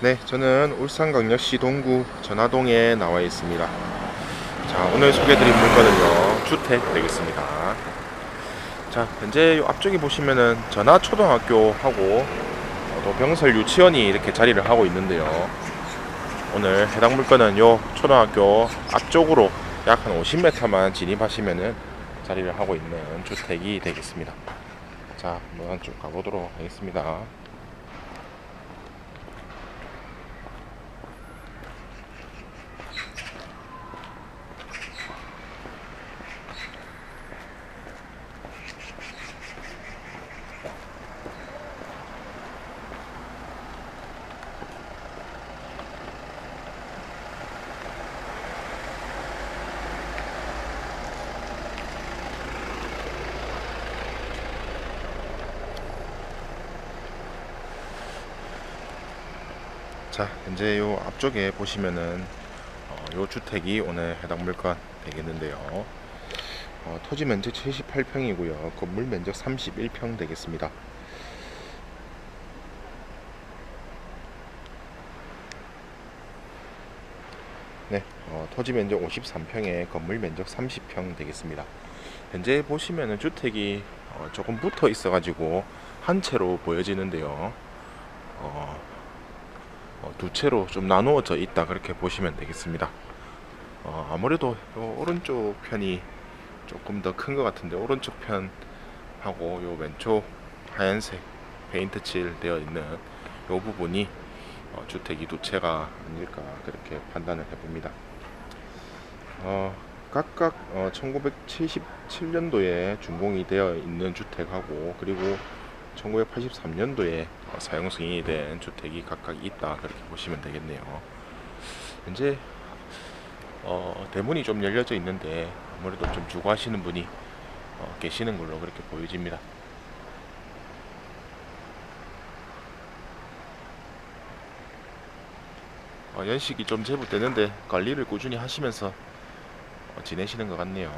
네, 저는 울산광역시 동구 전화동에 나와 있습니다. 자, 오늘 소개해드릴 물건은요, 주택 되겠습니다. 자, 현재 요 앞쪽에 보시면은 전화초등학교하고 어, 또 병설 유치원이 이렇게 자리를 하고 있는데요. 오늘 해당 물건은 요 초등학교 앞쪽으로 약 한 50m만 진입하시면은 자리를 하고 있는 주택이 되겠습니다. 자, 한번 쭉 가보도록 하겠습니다. 자, 현재 요 앞쪽에 보시면은 어, 요 주택이 오늘 해당 물건 되겠는데요. 어, 토지 면적 78평이고요. 건물 면적 31평 되겠습니다. 네, 어, 토지 면적 53평에 건물 면적 30평 되겠습니다. 현재 보시면은 주택이 어, 조금 붙어 있어가지고 한 채로 보여지는데요. 어, 어, 두 채로 좀 나누어져 있다 그렇게 보시면 되겠습니다. 어, 아무래도 요 오른쪽 편이 조금 더 큰 것 같은데 오른쪽 편하고 요 왼쪽 하얀색 페인트 칠 되어 있는 요 부분이 어, 주택이 두 채가 아닐까 그렇게 판단을 해봅니다. 어, 각각 어, 1977년도에 준공이 되어 있는 주택하고 그리고 1983년도에 어, 사용 승인이 된 주택이 각각 있다 그렇게 보시면 되겠네요. 현재 어, 대문이 좀 열려져 있는데 아무래도 좀 주거하시는 분이 어, 계시는 걸로 그렇게 보여집니다. 어, 연식이 좀 제법 되는데 관리를 꾸준히 하시면서 어, 지내시는 것 같네요.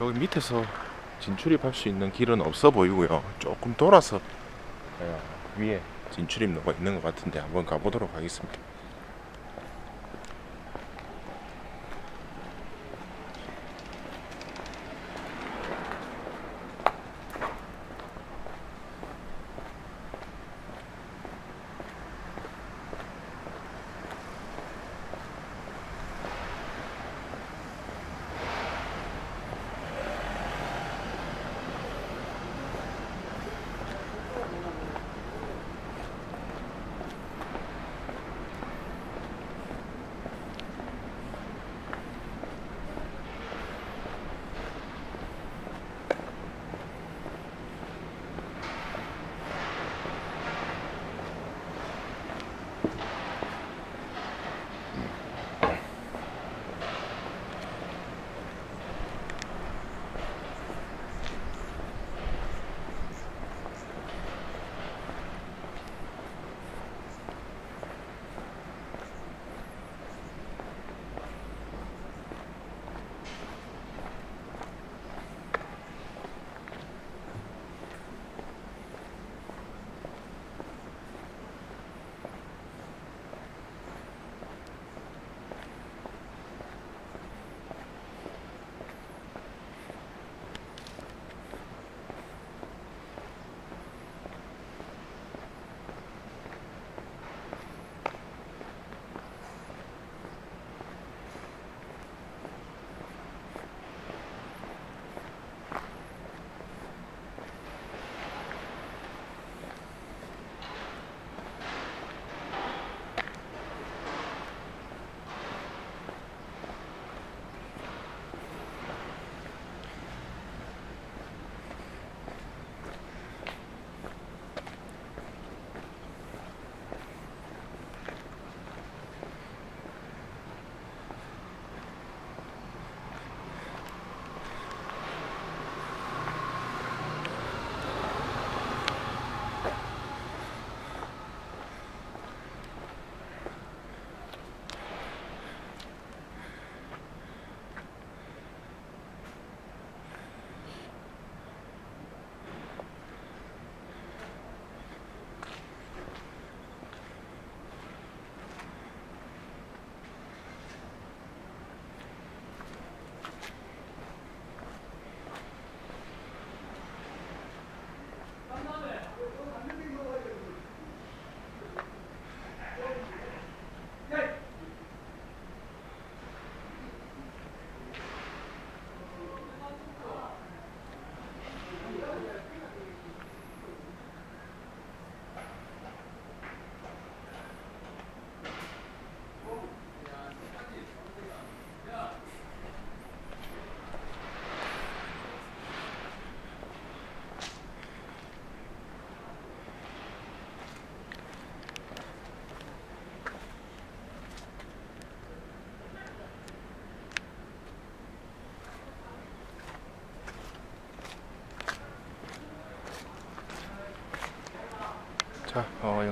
여기 밑에서 진출입할 수 있는 길은 없어 보이고요. 조금 돌아서 예, 위에 진출입로가 있는 것 같은데 한번 가보도록 하겠습니다.